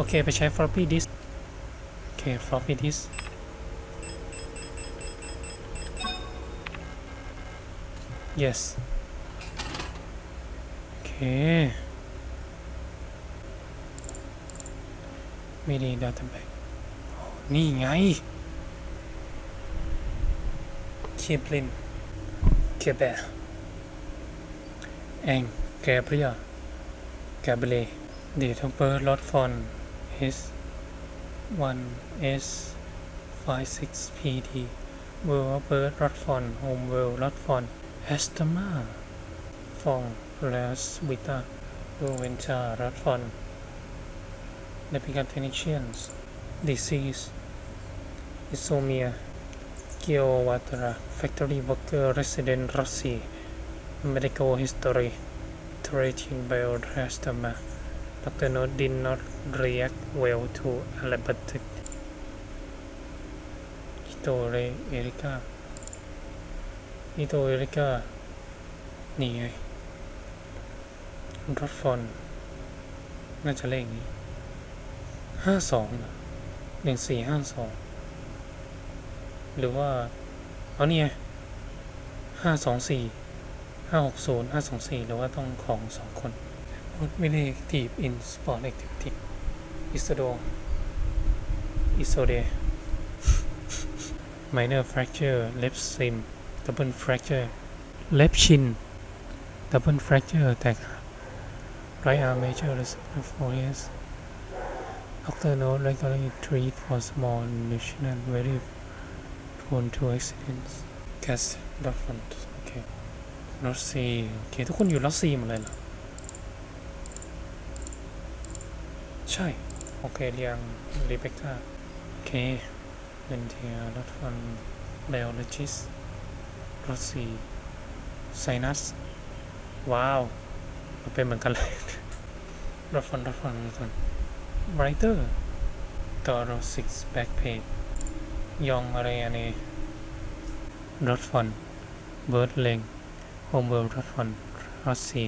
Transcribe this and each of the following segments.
โอเค ไปใช้ floppy disk โอเค floppy disk yes โอเค ไม่ได้ data back นี่ไงเคปลินเคเบะแองแกเบรียแกเบเลเดทเบอร์ลอตฟอน S 1 S 5 6 PD เวอร์เบิร์ดลอตฟอนโฮมเวลลอตฟอนแอสตมาฟองลาสวิตาเวอร์เวนชาลอตฟอน Navigational Technicians Disease Isomia Kiowatara Factory Worker Resident Rossi Medical History Iterating Biodrastama Dr. Note did not react well to allopatic Itore Erika Ito Erika นี่ไงรถฟอนน่าจะเลขนี้ห้าสองหนึ่งสี่ห้าสองหรือว่าเอาเนี่ยห้าสองสี่ห้าหกศูนย์ห้าสองสี่หรือว่าต้องของสองคน ไม่ได้ active in sport activity isodo isode minor fracture left sim double fracture left shin double fracture แตกหัก right arm major forehead Doctor note regularly treat for small lesions very prone to accidents gas dot front โอเครถซีโอเคทุกคนอยู่รถซีหมดเลยเหรอ ใช่ โอเคเรียงรีเบคก้าโอเคเรนเทียรถฟันไบโอโลจิสรถซีไซนัส ว้าว มันเป็นเหมือนกันเลยรถฟันรถฟันรถฟันไรเตอร์ตอรซิกแบ็กเพจยองอะไรอันนี้รถฟอนเบิร์ดเลงโฮมเบิร์ดรถฟอนรถซี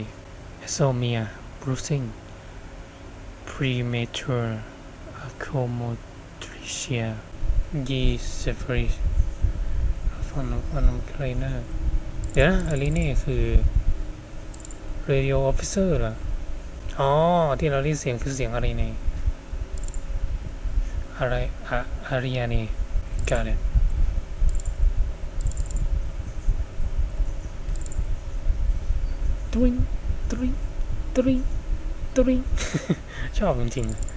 เอโซเมียบรูซิง premature accommodation ยีเซฟรีฟันฟันคลเนอร์เดี๋ยวนะอันนี้นี่คือ radio officer เหรอ อ๋อ ที่เราได้เสียงคือเสียงอะไรนี่อะไรอะอาริยานี่ got it ตริงตริงตริง ตริงชอบจริงๆ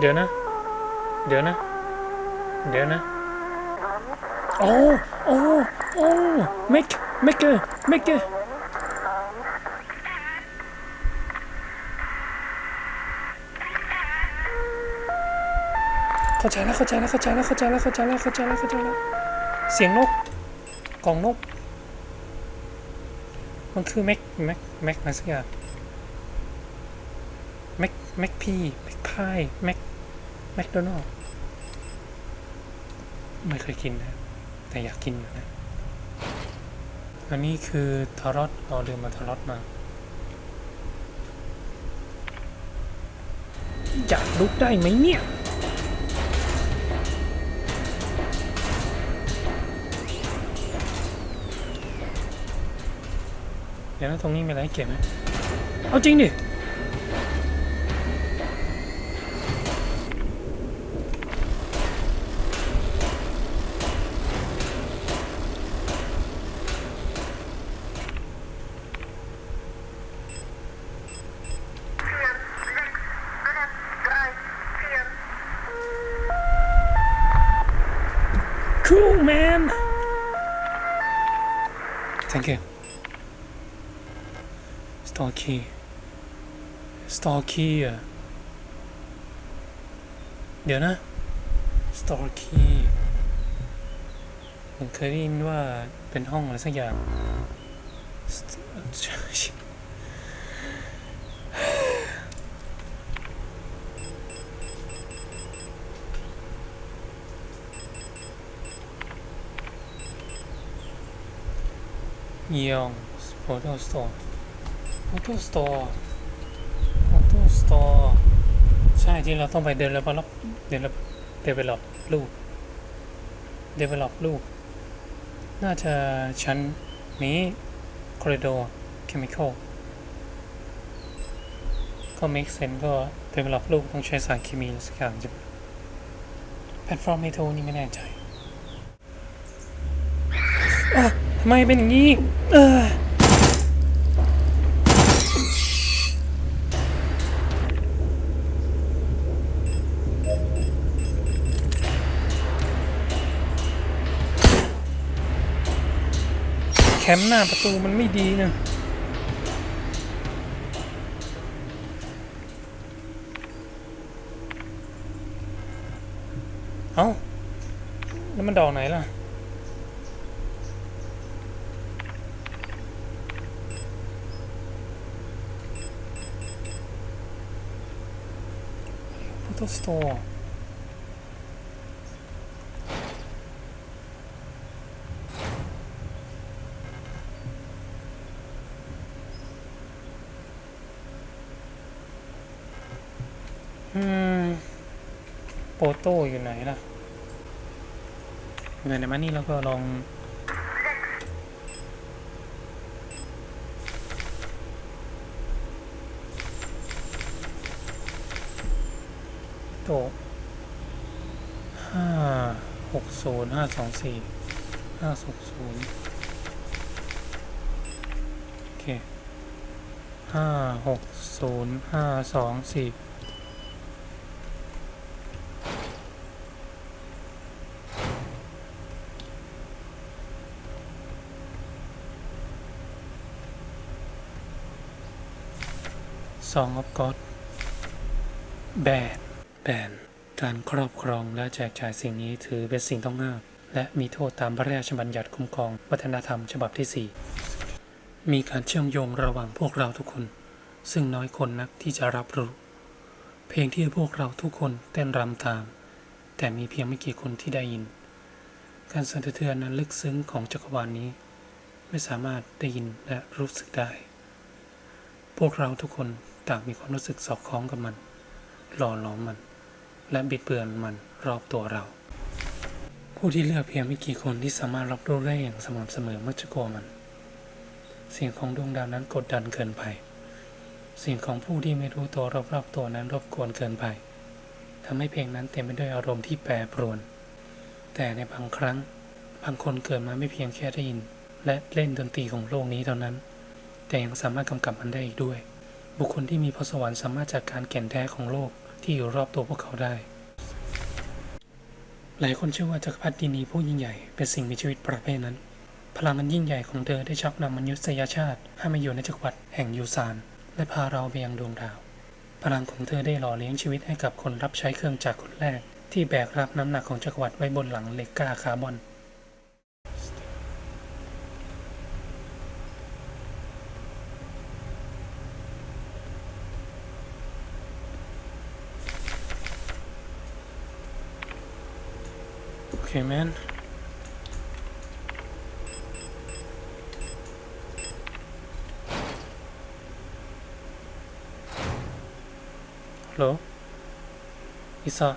เดี๋ยวนะ เดี๋ยวนะ เดี๋ยวนะ โอ้ โอ้ โอ้เมกเมกเกอร์เมกเกอร์ เข้าใจแล้วเข้าใจแล้วเข้าใจแล้วเข้าใจแล้วเข้าใจแล้วเข้าใจแล้วเข้าใจแล้วเสียงนกกล่องนก มันคือแม็กแม็กแม็กอะไรสักอย่างแม็กแม็กพีแม็กพายแม็กแม็กโดนัลไม่เคยกินนะ แต่อยากกินนะอันนี้คือทารอตเราเดินมาทารอตมา อยากลุกได้ไหมเนี่ย เดี๋ยวนะตรงนี้มีอะไรให้เก็บไหมเอาจริงดิ ต่อคีสตอคีอะเดี๋ยวนะสตอคีผมเคยได้ยินว่าเป็นห้องอะไรสักอย่างยองสปอร์ตสโตร์ โฟโต้สโตร์ใช่ที่เราต้องไปเดินแล้วก็รับเดินแล้วเดเวล็อปรูปเดเวล็อปรูปน่าจะชั้นนี้คอริดอร์เคมีคอลก็ make sense ก็ develop รูปต้องใช้สารเคมีหรือสักอย่างจะแพลตฟอร์มเมโทนี่ไม่แน่ใจทำไมเป็นอย่างนี้ เออ มป์หน้าประตูมันไม่ดีนะเอ้าแล้วมันดอกไหนล่ะพุท โตร์อืมโปโต้อยู่ไหนล่ะเงินในมันนี่แล้วก็ลองโตห้าหกศูนย์ห้าสองสี่ห้าหกศูนย์โอเคห้าหกศูนย์ห้าสองสี่ สองอ f ก o ดแบนแบนการครอบครองและแจกจ่ายสิ่งนี้ถือเป็นสิ่งต้องห้ามและมีโทษตามพระราชบัญญัติคุ้มครองวัฒนธรรมฉบับที่ 4 มีการเชื่อมโยงระหว่างพวกเราทุกคน ซึ่งน้อยคนนักที่จะรับรู้ เพลงที่พวกเราทุกคนเต้นรำตาม แต่มีเพียงไม่กี่คนที่ได้ยิน การสั่นสะเทือนนั้นลึกซึ้งของจักรวาลนี้ ไม่สามารถได้ยินและรู้สึกได้ พวกเราทุกคน ต่างมีความรู้สึกสอดคล้องกับมัน หล่อหลอมมัน และบิดเบือนมันรอบตัวเรา ผู้ที่เลือกเพียงไม่กี่คนที่สามารถรับรู้ได้อย่างสม่ำเสมอมักจะกลัวมัน เสียงของดวงดาวนั้นกดดันเกินไป เสียงของผู้ที่ไม่รู้ตัวรอบๆตัวนั้นรบกวนเกินไปทำให้เพลงนั้นเต็มไปด้วยอารมณ์ที่แปรปรวน แต่ในบางครั้ง บางคนเกิดมาไม่เพียงแค่ได้ยิน และเล่นดนตรีของโลกนี้เท่านั้น แต่ยังสามารถกำกับมันได้อีกด้วย บุคคลที่มีพรสวรรค์สามารถจัดการแก่นแท้ของโลกที่อยู่รอบตัวพวกเขาได้ หลายคนเชื่อว่าจักรพรรดินีผู้ยิ่งใหญ่เป็นสิ่งมีชีวิตประเภทนั้น พลังอันยิ่งใหญ่ของเธอได้ชักนำมนุษยชาติให้มาอยู่ในจักรวรรดิแห่งยูซาน และพาเราไปยังดวงดาว พลังของเธอได้หล่อเลี้ยงชีวิตให้กับคนรับใช้เครื่องจักรคนแรก ที่แบกรับน้ำหนักของจักรวรรดิไว้บนหลังเหล็กก้าคาร์บอน โอเคแมนฮัลโหลอิซา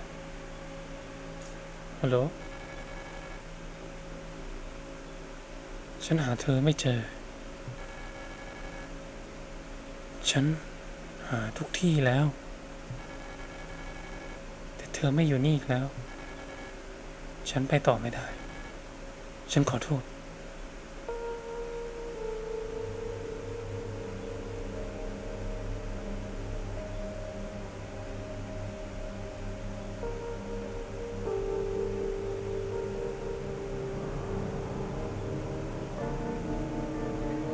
ฮัลโหลฉันหาเธอไม่เจอ ฉันหาทุกที่แล้ว แต่เธอไม่อยู่นี่อีกแล้ว ฉันไปต่อไม่ได้ ฉันขอโทษ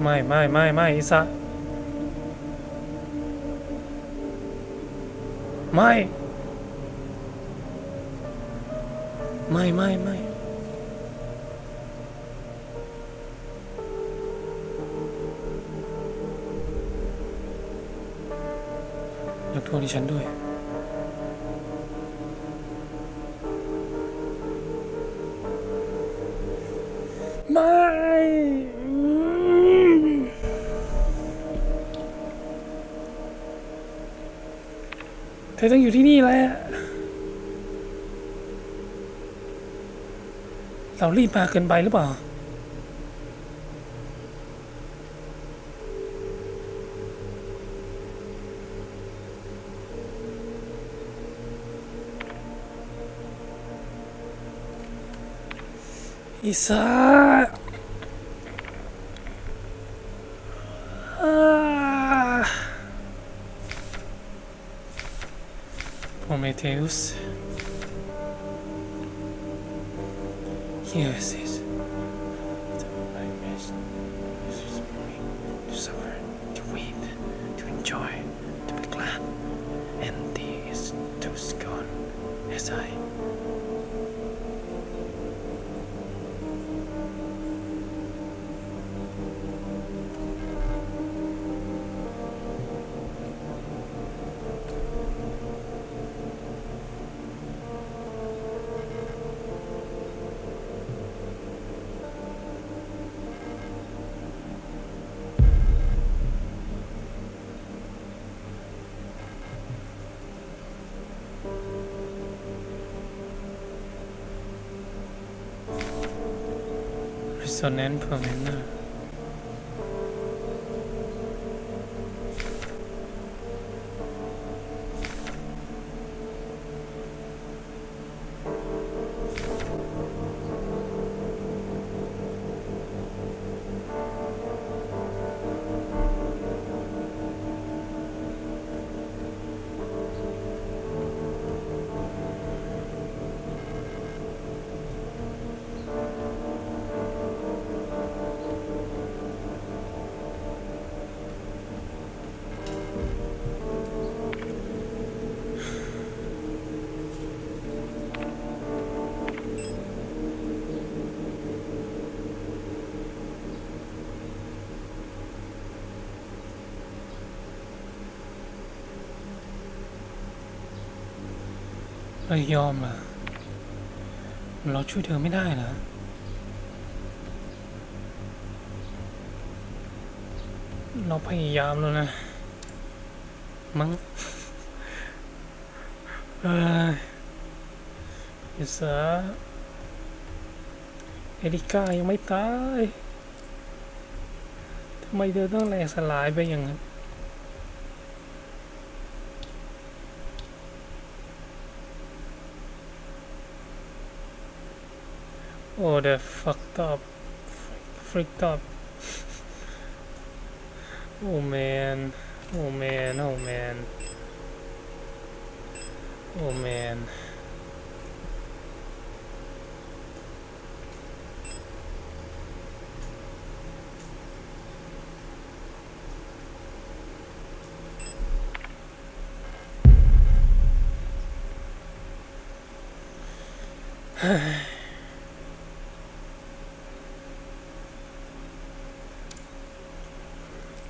ไม่ไม่ไม่ไม่อิสะไม่ ไม่ไม่ไม่ยกโทษที่ฉันด้วย ไม่ เธอต้องอยู่ที่นี่แหละ เรารีบมาเกินไปหรือเปล่าอิสาอ่า Prometheus. Here it is. I miss this is me to suffer, to weep, to enjoy, dissonant Phenomena เรายอมอะ เราช่วยเธอไม่ได้นะเราพยายามแล้วนะ มั้งเอ้ยอิสาเอริก้ายังไม่ตาย ทำไมเธอต้องแหลกสลายไปอย่างนั้น Oh, they're fucked up. Freaked up. oh man. Oh man. Oh man. Oh man.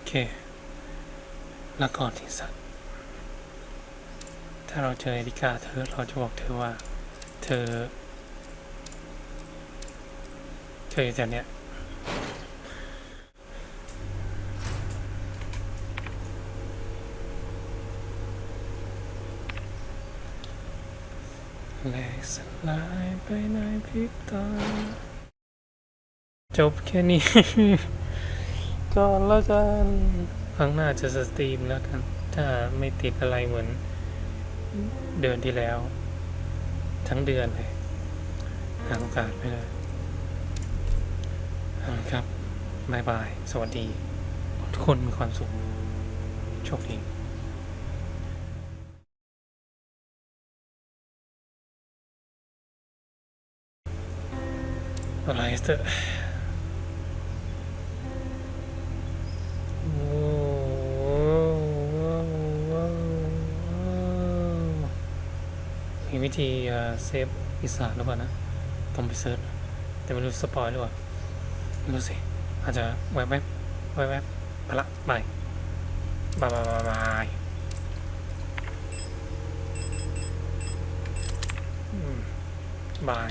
เค แล้วก่อนที่สัตว์ ถ้าเราเจอเอริกาเธอเราจะบอกเธอว่า เธอ เธออยู่แถวเนี้ยแหลกสลายไปในพริบตา จบแค่นี้ ก่อนแล้วกันครั้งหน้าจะสตรีมแล้วกัน ถ้าไม่ติดอะไรเหมือน เดือนที่แล้ว ทั้งเดือนเลยหาโอกาสไปเลยเอาละครับบายบาย สวัสดี ทุกคนมีความสุข โชคดีอะไรเถอะ โอ้มี วิธีเซฟอีสานหรือเปล่านะต้องไปเซิร์ชแต่ไม่รู้สปอยหรือเปล่าไม่รู้สิ อาจจะแวบแวบแวบแวบไปละบายบายบายบายบายบาย